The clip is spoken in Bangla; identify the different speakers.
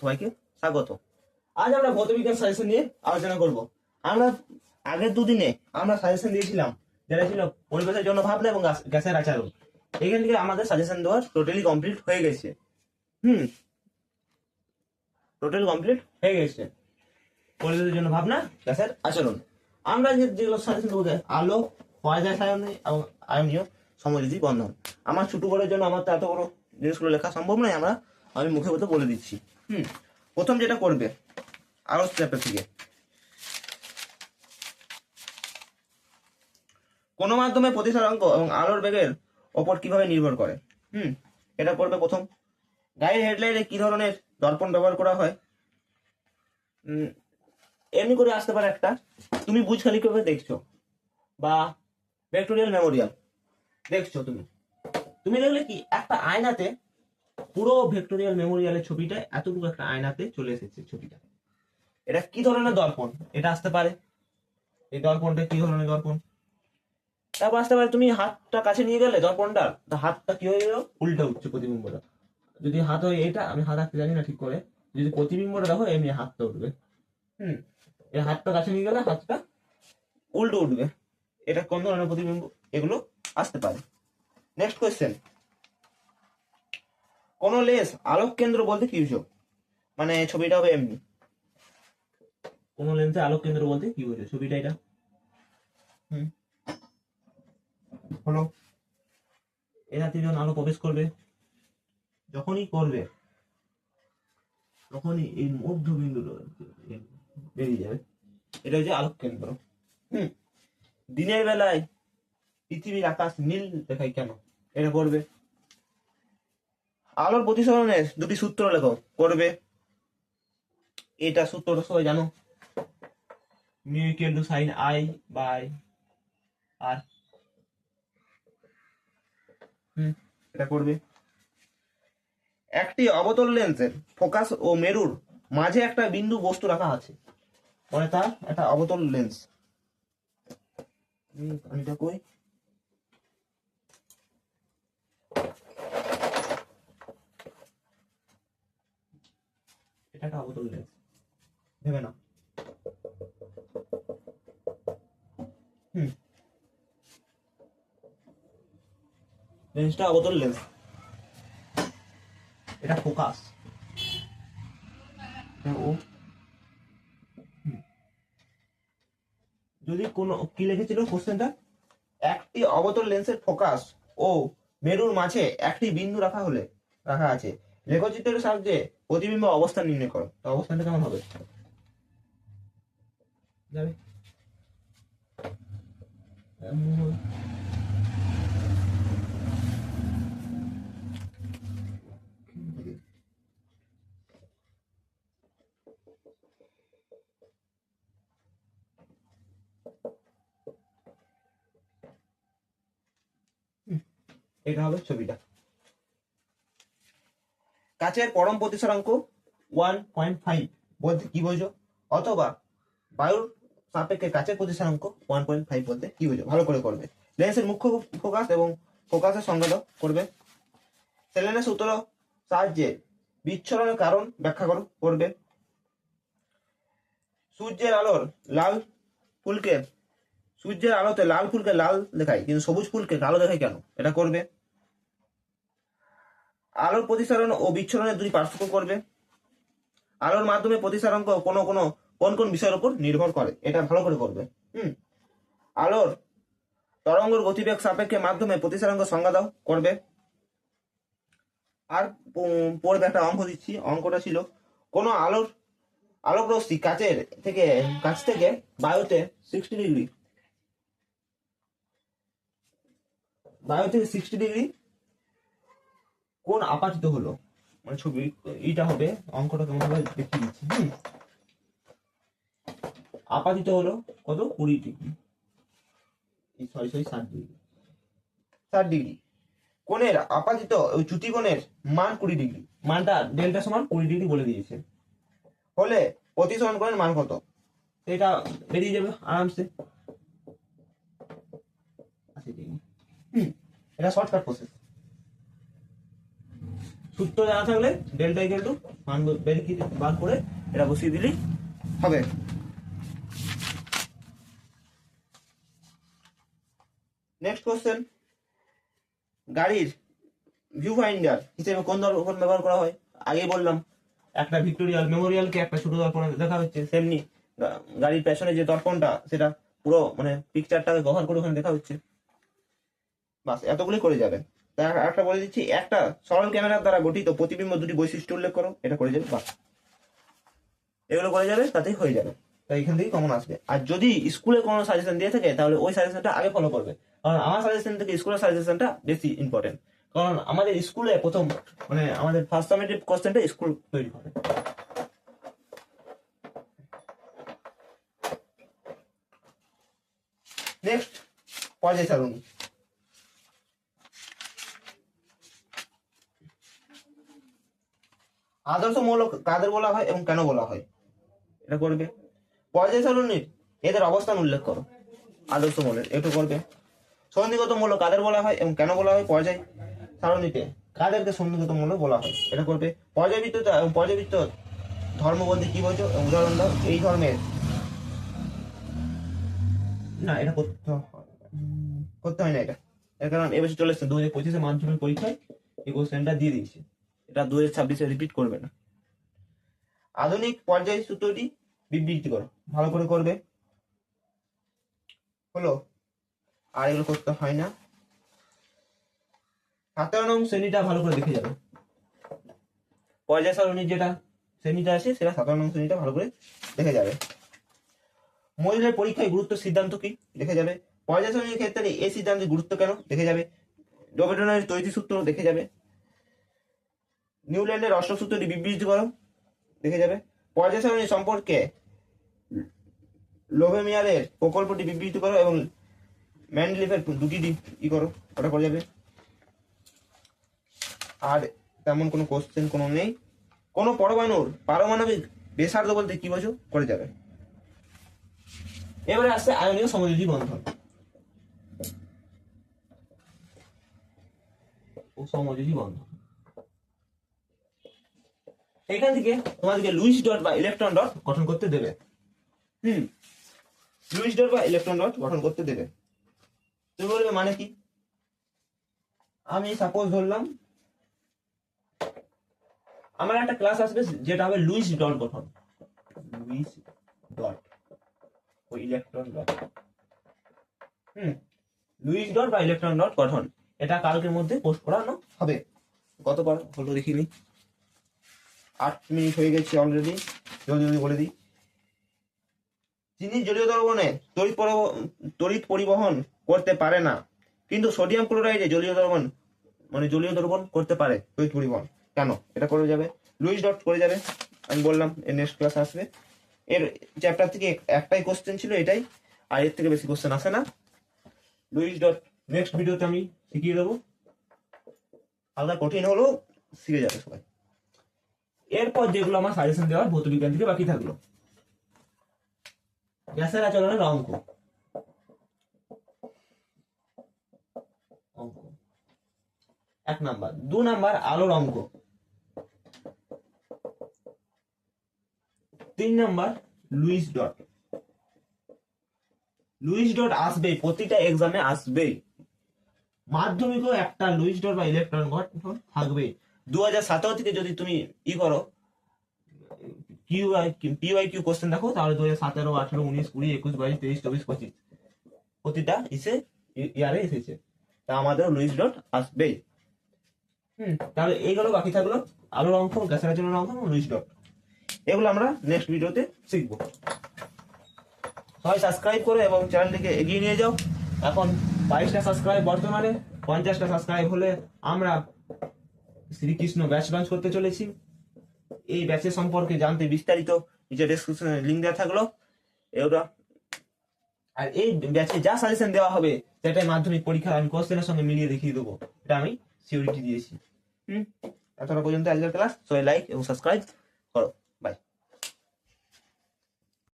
Speaker 1: সবাইকে স্বাগত। আজ আমরা সাজেশন নিয়ে আলোচনা আমরা আগের দুদিনে আমরা সাজেশন দিয়েছিলাম, যেটা ছিল পরিবেশের জন্য ভাবনা এবং গ্যাসের আচরণ। এখান থেকে আমাদের সাজেশন টোটালি কমপ্লিট হয়ে গেছে। হুম। কমপ্লিট হয়ে গেছে। পরিবেশের জন্য ভাবনা, গ্যাসের আচরণ। আমরা যে যেগুলো আলো পর্যায় সায়ন এবং বন্ধন। আমার ছোট বড়ের জন্য আমার তো এত বড় জিনিসগুলো লেখা সম্ভব নয়, আমরা আমি মুখে মতো বলে দিচ্ছি। হুম। প্রথম যেটা করবে আলো চ্যাপ্টার থেকে কোন মাধ্যমে প্রতিসরাঙ্ক এবং আলোর বেগের ওপর কীভাবে নির্ভর করে? হুম এটা করবে প্রথম। গাড়ির হেডলাইটে কি ধরনের দর্পণ ব্যবহার করা হয়? এমনি করে আসতে পারে একটা। তুমি বুঝ খালি করে দেখছ। বা ভেক্টোরিয়াল মেমোরিয়াল দেখছ তুমি। তুমি দেখলে কি? একটা আয়নাতে পুরো ভেক্টোরিয়াল মেমোরিয়ালের ছবিটা এতটুকু একটা আয়নাতে চলে এসেছে ছবিটা। এটা কি ধরনের দর্পণ? এটা আসতে পারে। এই দর্পণটা কি ধরনের দর্পণ? তারপর আসতে পারে, তুমি হাতটা কাছে নিয়ে গেলে দর্পণটা হাতটা কি হয়ে গেল? উল্টা উঠছে প্রতিবিম্বটা। যদি হাত হয় এটা, আমি হাত রাখতে জানি না ঠিক করে। যদি প্রতিবিম্বটা দেখো এমনি হাতটা উঠবে। হুম। এই হাতটা কাছে নিয়ে গেলে হাতটা উল্টো উঠবে। এটা কোন ধরনের প্রতিবিম্ব? এগুলো আসতে পারে। নেক্সট কোয়েশ্চেন কোন লেস আলোক কেন্দ্র বলতে কি বুঝো? মানে ছবিটা হবে এমনি। কোন লেন্সে আলোক কেন্দ্র বলতে কি বুঝো? ছবিটা এটা? হুম। হলো। এরা যখন আলো প্রবেশ করবে যখনই করবে তখনই এই মধ্যবিন্দু বেরিয়ে যাবে। এটা হচ্ছে আলোক কেন্দ্র। হুম। দিনের বেলায় পৃথিবীর আকাশ নীল দেখায় কেন? এটা করবে আলোর প্রতিসরণের দুটি সূত্র লেখো, করবে। এটা সূত্রটা সবাই জানো। Mu equal to sine I by R এটা করবে। একটি অবতল লেন্সের ফোকাস ও মেরুর মাঝে একটা বিন্দু বস্তু রাখা আছে। মানে তার একটা অবতল লেন্স পানিটা কই এটা একটা অবতল লেন্স ভেবে না হুম। লেন্সটা অবতল লেন্স। এটা ফোকাস। ও। যদি কোনো কি লিখেছিল কোশ্চেনটা? একটি অবতল লেন্সের ফোকাস ও মেরুর মাঝে একটি বিন্দু রাখা হলে, রাখা আছে। লেখচিত্রের সাহায্যে প্রতিবিম্ব অবস্থান নির্ণয় করো। তো অবস্থানটা কেমন হবে? যাবে। এটা হবে ছবিটা। কাচের পরম প্রতিসরাঙ্ক ওয়ান পয়েন্ট ফাইভ বলতে কি বোঝো? অথবা বায়ুর সাপেক্ষে কাচের প্রতিসরাঙ্ক ওয়ান পয়েন্ট ফাইভ বলতে কি বোঝো? ভালো করে করবে। লেন্সের মুখ্য ফোকাস এবং ফোকাসের সংজ্ঞা করবে। সেলেনের সূত্র সাহায্যে বিচ্ছরণের কারণ ব্যাখ্যা করো, করবে। সূর্যের আলোর লাল ফুলকে, সূর্যের আলোতে লাল ফুলকে লাল দেখায়, কিন্তু সবুজ ফুলকে কালো দেখায় কেন? এটা করবে। আলোর প্রতিসরণ ও বিচ্ছরণের দুই পার্থক্য করবে। আলোর মাধ্যমে প্রতিসরাঙ্ক কোনো কোনো, কোন কোন বিষয়ের উপর নির্ভর করে, এটা ভালো করে করবে। হুম? আলোর তরঙ্গর গতিবেগ সাপেক্ষে মাধ্যমে প্রতিসরাঙ্ক সংজ্ঞা দাও, করবে। আর পড়বে একটা অঙ্ক দিচ্ছি, অঙ্কটা ছিল কোন আলোর আলোক রশ্মি কাচের থেকে, কাছ থেকে বায়ুতে সিক্সটি ডিগ্রি বায়ু থেকে সিক্সটি ডিগ্রি কোন আপাতিত হলো? মানে ছবি, এইটা হবে, অঙ্কটা কেমন ভাবে দেখিয়ে দিচ্ছি, হুম? আপাতিত হলো কত? কুড়ি ডিগ্রি। সরি সরি ষাট ডিগ্রি। ষাট ডিগ্রি। কোণের আপাতিত ওই চ্যুতি কোণের মান কুড়ি ডিগ্রি। মানটা ডেল্টা সমান কুড়ি ডিগ্রি বলে দিয়েছে। হলে প্রতিসরণ কোণের মান কত? এটা বেরিয়ে যাবে আরামসে। এটা শর্টকাট প্রসেস সূত্র জানা থাকলে ডেল্টা ইকুয়াল টু মান বের বার করে এটা বসিয়ে দিলেই হবে। নেক্সট কোশ্চেন গাড়ির ভিউ ফাইন্ডার হিসেবে কোন দর্পণ ব্যবহার করা হয়? আগেই বললাম, একটা ভিক্টোরিয়াল মেমোরিয়ালকে একটা ছোট দর্পণে দেখা হচ্ছে, সেমনি গাড়ির পেছনে যে দর্পণটা, সেটা পুরো মানে পিকচারটাকে কভার করে ওখানে দেখা হচ্ছে। বাস এতগুলি করে যাবে তা একটা বলে দিচ্ছি, একটা সরল ক্যামেরার দ্বারা গঠিত প্রতিবিম্ব দুটি বৈশিষ্ট্য উল্লেখ করো, এটা করে যাবে, বাস। এগুলো করে যাবে, তাতেই হয়ে যাবে। তাই এখান থেকে কমন আসবে। আর যদি স্কুলে কোনো সাজেশন দিয়ে থাকে, তাহলে ওই সাজেশনটা আগে ফলো করবে। কারণ আমার সাজেশন থেকে স্কুলের সাজেশনটা বেশি ইম্পর্টেন্ট কারণ আমাদের স্কুলে প্রথম মানে আমাদের ফার্স্ট সামেটিভ কোশ্চেনটা স্কুল তৈরি করে নেক্সট পর্যায় সারণী আদর্শ মৌল কাদের বলা হয় এবং কেন বলা হয়? এটা করবে। পর্যায় সারণীর এদের অবস্থান উল্লেখ করো। আদর্শ মৌলের একটু করবে। সন্ধিগত মূল্য কাদের বলা হয় এবং কেন বলা হয়? পর্যায় সারণীতে কাদেরকে সন্ধিগত মূল্য বলা হয়, এটা করবে। পর্যায়বৃত্ততা এবং পর্যায়বৃত্ত ধর্ম বলতে কি বলছো? উদাহরণ দাও, এই ধর্মের। না, এটা করতে করতে হয় না এটা। এর কারণ এবছর চলে এসছে। দু হাজার পঁচিশে মাধ্যমিক পরীক্ষায় এই কোশ্চেনটা দিয়ে দিয়েছে। এটা দু হাজার ছাব্বিশে রিপিট করবে না। আধুনিক পর্যায় সূত্রটি বিবৃতি করো, ভালো করে করবে। হলো, আর এগুলো করতে হয় না। সতেরো নং শ্রেণীটা ভালো করে দেখে যাবে। পর্যায় সারণীর যেটা শ্রেণীটা আছে, সেটা সতেরো নং শ্রেণীটা ভালো করে দেখে যাবে। মহিলার পরীক্ষায় গুরুত্ব সিদ্ধান্ত কি? দেখে যাবে। পর্যায় সারণীর ক্ষেত্রে এই সিদ্ধান্তের গুরুত্ব কেন? দেখে যাবে। ডোবেটনের তৈরি সূত্র দেখে যাবে। নিউল্যান্ডের অষ্টক সূত্রটি বিবৃতি করো। দেখে যাবে। পর্যায় সারণী সম্পর্কে লোভেমিয়ারের প্রকল্পটি বিবৃতি করো এবং ম্যান্ডলিফের দুটি ই করো। ওটা করে যাবে? আর তেমন কোনো কোশ্চেন কোনো নেই। কোনো পরমাণুর পারমাণবিক বেসার্ধ বলতে কি বোঝো? করে যাবে। এবারে আসছে আয়নীয় সমযোজী বন্ধন। সমযোজী বন্ধন। এখান থেকে তোমাদেরকে লুইস ডট বা ইলেকট্রন ডট গঠন করতে দেবে। হুম। লুইস ডট বা ইলেকট্রন ডট গঠন করতে দেবে। তুমি বলবে মানে কি? আমি সাপোজ ধরলাম, আমার একটা ক্লাস আসবে যেটা হবে লুইস ডট গঠন। লুইস ডট ও ইলেকট্রন ডট। হুম। লুইস ডট বা ইলেকট্রন ডট গঠন। এটা কালকের মধ্যে পোস্ট করানো হবে। কতবার হলো দেখিনি? আট মিনিট হয়ে গেছে অলরেডি জলদি জলদি বলে দিই। যিনি জলীয় দ্রবণে তড়িৎ তড়িৎ পরিবহন করতে পারে না। কিন্তু সোডিয়াম ক্লোরাইডে জলীয় দ্রবণ মানে জলীয় দ্রবণ করতে পারে তড়িৎ পরিবহন। কেন? এটা করে যাবে। লুইস ডট করে যাবে। আমি বললাম, এর নেক্সট ক্লাস আসবে। এর চ্যাপ্টার থেকে একটাই কোশ্চেন ছিল এটাই। আর এর থেকে বেশি কোশ্চেন আসে না। লুইস ডট নেক্সট ভিডিওতে আমি শিখিয়ে দেবো। আলাদা কঠিন হলেও শিখে যাবে সবাই। এরপর যেগুলো আমার সাজেশন দেওয়ার ভৌত বিজ্ঞান থেকে বাকি থাকল। গ্যাসের আচরণের অঙ্ক। অঙ্ক। এক নাম্বার, দু নাম্বার আলোর অঙ্ক। তিন number, Lewis dot. Lewis dot আসবেই, প্রতিটা এক্সামে আসবেই। মাধ্যমিকও একটা লুইস ডট বা ইলেকট্রন গঠন থাকবে দু হাজার সতেরো থেকে যদি তুমি ই করো কিউ পিওয়াই কিউ কোশ্চেন দেখো, তাহলে দু হাজার সতেরো, আঠেরো, উনিশ, কুড়ি, একুশ, বাইশ, তেইশ, চব্বিশ, পঁচিশ প্রতিটা ইসে ইয়ারে এসেছে। তা আমাদের লুইস ডট আসবেই। হুম, তাহলে এইগুলো বাকি থাকল আলোর অঙ্ক, গ্যাসের জন্য অঙ্ক লুইস ডট এগুলো আমরা নেক্সট ভিডিওতে শিখব। সবাই সাবস্ক্রাইব করো এবং চ্যানেলটিকে এগিয়ে নিয়ে যাও। এখন বাইশটা সাবস্ক্রাইব বর্তমানে, পঞ্চাশটা সাবস্ক্রাইব হলে আমরা শ্রীকৃষ্ণ ব্যাচ লঞ্চ করতে চলেছি। এই ব্যাচের সম্পর্কে জানতে বিস্তারিত নিচে ডেসক্রিপশনে লিঙ্ক দেওয়া থাকল এগুলো আর এই ব্যাচে যা সাজেশন দেওয়া হবে, সেটাই মাধ্যমিক পরীক্ষা আমি কোশ্চেনের সঙ্গে মিলিয়ে দেখিয়ে দেবো। এটা আমি সিওরিটি দিয়েছি। হুম? এতটা পর্যন্ত আজকের ক্লাস সবাই লাইক এবং সাবস্ক্রাইব করো।